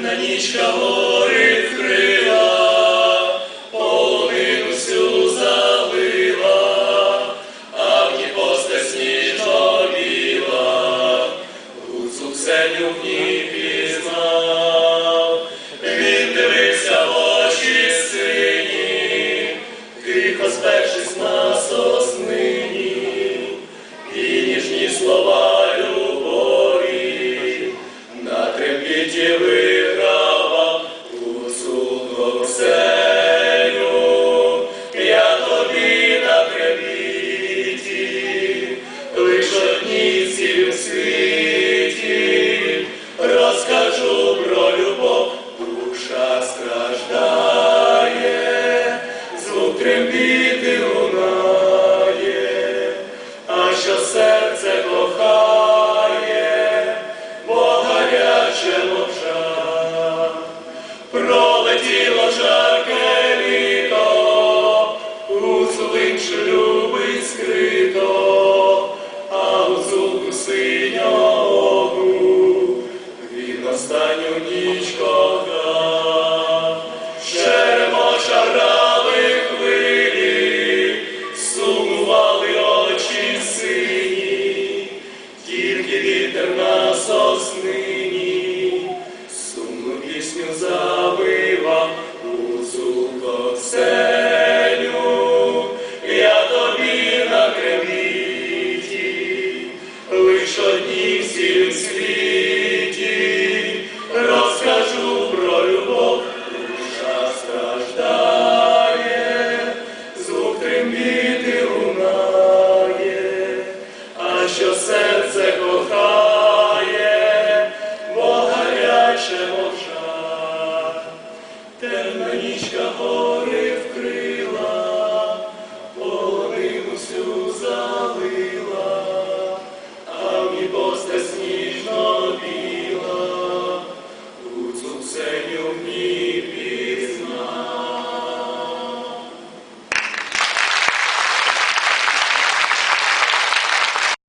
темна нічка гори вкрила, половину всю залила, а в ній постать сніжно біла, гуцул Ксеню в ній пізнав. Він дивився в очі сині, тихо спершись на соснині, і ніжні слова любові на розкажу про любов, душа страждає, звук трембіти а що серце кохає, бо гаряче мовча. Пролетіло жарке літо, гуцулинч любить скрито, а гуцулку синього бо гаряче мовча, темна нічка.